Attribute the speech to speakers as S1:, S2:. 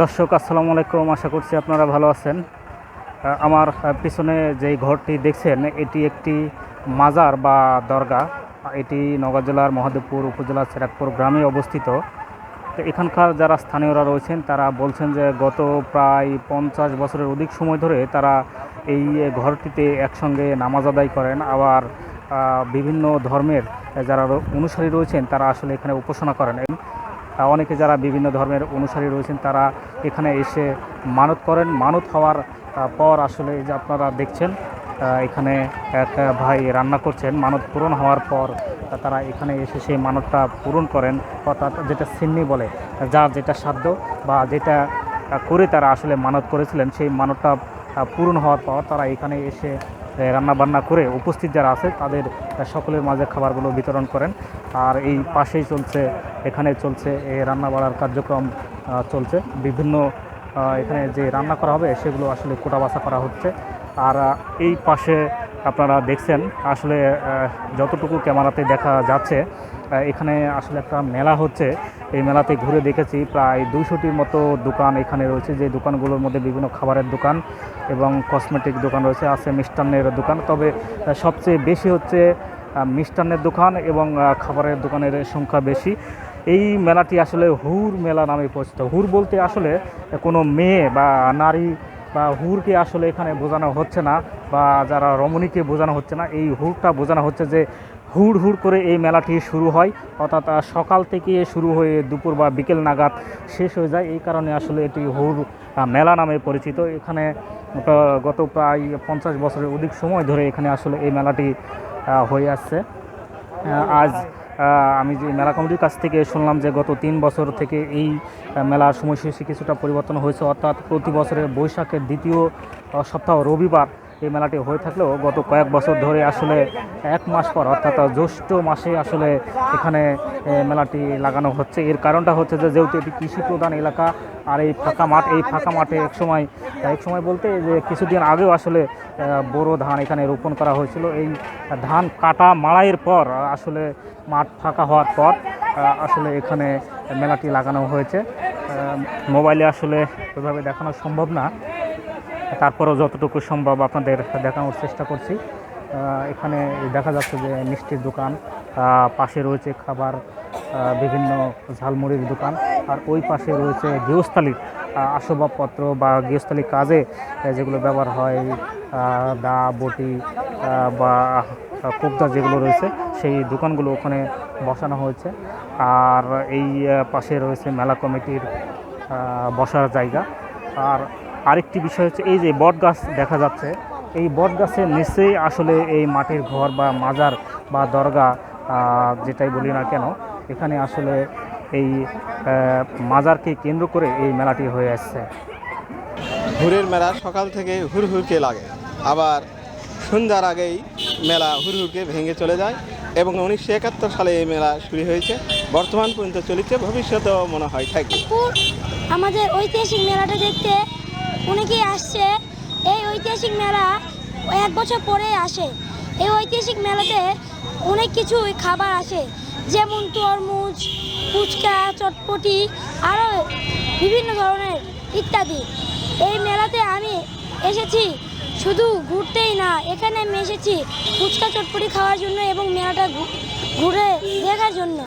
S1: দর্শক, আসসালামু আলাইকুম। আশা করছি আপনারা ভালো আছেন। আমার পিছনে যেই ঘরটি দেখছেন, এটি একটি মাজার বা দরগা। এটি নওগাঁ জেলার মহাদেবপুর উপজেলার সেরাকপুর গ্রামে অবস্থিত। তো এখানকার যারা স্থানীয়রা রয়েছেন, তারা বলছেন যে গত প্রায় পঞ্চাশ বছরের অধিক সময় ধরে তারা এই ঘরটিতে একসঙ্গে নামাজ আদায় করেন। আবার বিভিন্ন ধর্মের যারা অনুসারী রয়েছেন, তারা আসলে এখানে উপাসনা করেন। অনেকে যারা বিভিন্ন ধর্মের অনুসারী রয়েছেন, তারা এখানে এসে মানত করেন। মানত হওয়ার পর আসলে যে আপনারা দেখছেন এখানে এক ভাই রান্না করছেন। মানত পূরণ হওয়ার পর তারা এখানে এসে সেই মানতটা পূরণ করেন, অর্থাৎ যেটা সিন্নি বলে যার যেটা সাধ্য বা যেটা করে তারা আসলে মানত করেছিলেন, সেই মানতটা পূরণ হওয়ার পর তারা এখানে এসে রান্না বান্না করে উপস্থিত যারা আছে, তাদের সকলের মাঝে খাবারগুলো বিতরণ করেন। আর এই পাশেই চলছে, এখানে চলছে এই রান্না বাড়ার কার্যক্রম চলছে। বিভিন্ন এখানে যে রান্না করা হবে, সেগুলো আসলে কোটা বাছা করা হচ্ছে। আর এই পাশে আপনারা দেখছেন, আসলে যতটুকু ক্যামেরাতে দেখা যাচ্ছে এখানে আসলে একটা মেলা হচ্ছে। এই মেলাতে ঘুরে দেখেছি প্রায় দুইশোটির মতো দোকান এখানে রয়েছে, যে দোকানগুলোর মধ্যে বিভিন্ন খাবারের দোকান এবং কসমেটিক দোকান রয়েছে, আছে মিষ্টান্নের দোকান। তবে সবচেয়ে বেশি হচ্ছে মিষ্টান্নের দোকান এবং খাবারের দোকানের সংখ্যা বেশি। এই মেলাটি আসলে হুর মেলা নামে পরিচিত। হুর বলতে আসলে কোনো মেয়ে বা নারী বা হুরকে আসলে এখানে বোঝানো হচ্ছে না বা যারা রমণীকে বোঝানো হচ্ছে না, এই হুরটা বোঝানো হচ্ছে যে হুড় হুড় করে এই মেলাটি শুরু হয়। অর্থাৎ সকাল থেকে শুরু হয়ে দুপুর বা বিকেল নাগাদ শেষ হয়ে যায়। এই কারণে আসলে এটি হুড় মেলা নামে পরিচিত। এখানে গত প্রায় পঞ্চাশ বছরের অধিক সময় ধরে এখানে আসলে এই মেলাটি হয়ে আসছে। আজ আমি যে মেলা কমিটির কাছ থেকে শুনলাম যে গত তিন বছর থেকে এই মেলার সময়সূচি কিছুটা পরিবর্তন হয়েছে, অর্থাৎ প্রতি বছরের বৈশাখের দ্বিতীয় সপ্তাহ রবিবার এই মেলাটি হয়ে থাকলেও গত কয়েক বছর ধরে আসলে এক মাস পর, অর্থাৎ জ্যৈষ্ঠ মাসে আসলে এখানে মেলাটি লাগানো হচ্ছে। এর কারণটা হচ্ছে যে, যেহেতু এটি কৃষি প্রধান এলাকা, আর এই ফাঁকা মাঠ, এই ফাঁকা মাঠে এক সময় এক সময় বলতে যে কিছুদিন আগেও আসলে বোরো ধান এখানে রোপণ করা হয়েছিল। এই ধান কাটা মাড়াইয়ের পর, আসলে মাঠ ফাঁকা হওয়ার পর আসলে এখানে মেলাটি লাগানো হয়েছে। মোবাইলে আসলে ওইভাবে দেখানো সম্ভব না। তারপরেও যতটুকু সম্ভব আপনাদের দেখানোর চেষ্টা করছি। এখানে দেখা যাচ্ছে যে মিষ্টির দোকান পাশে রয়েছে খাবার বিভিন্ন ঝালমুড়ির দোকান, আর ওই পাশে রয়েছে গৃহস্থালির আসবাবপত্র বা গৃহস্থলী কাজে যেগুলো ব্যবহার হয় দা, বটি বা কোকদা যেগুলো রয়েছে, সেই দোকানগুলো ওখানে বসানো হয়েছে। আর এই পাশে রয়েছে মেলা কমিটির বসার জায়গা। আর আরেকটি বিষয় হচ্ছে, এই যে বট গাছ দেখা যাচ্ছে, এই বট গাছের নিচেই আসলে এই মাটির ঘর বা মাজার বা দরগা যেটাই বলি না কেন, এখানে আসলে এই মাজারকে কেন্দ্র করে এই মেলাটি হয়ে আসছে।
S2: হুরের মেলা সকাল থেকে হুর হুরকে লাগে। আবার সন্ধ্যার আগেই মেলা হুর হুরকে ভেঙে চলে যায় এবং উনিশশো একাত্তর সালে এই মেলা শুরু হয়েছে। বর্তমান পর্যন্ত চলেছে ভবিষ্যতেও মনে হয় থাকবে।
S3: আমাদের ঐতিহাসিক মেলাটা দেখতে অনেকেই আসছে। এই ঐতিহাসিক মেলা এক বছর পরে আসে। এই ঐতিহাসিক মেলাতে অনেক কিছুই খাবার আসে। যেমন তরমুজ, ফুচকা, চটপটি, আরও বিভিন্ন ধরনের ইত্যাদি। এই মেলাতে আমি এসেছি শুধু ঘুরতেই না, এখানে আমি এসেছি ফুচকা, চটপটি খাওয়ার জন্য এবং মেলাটা ঘুরে দেখার জন্য।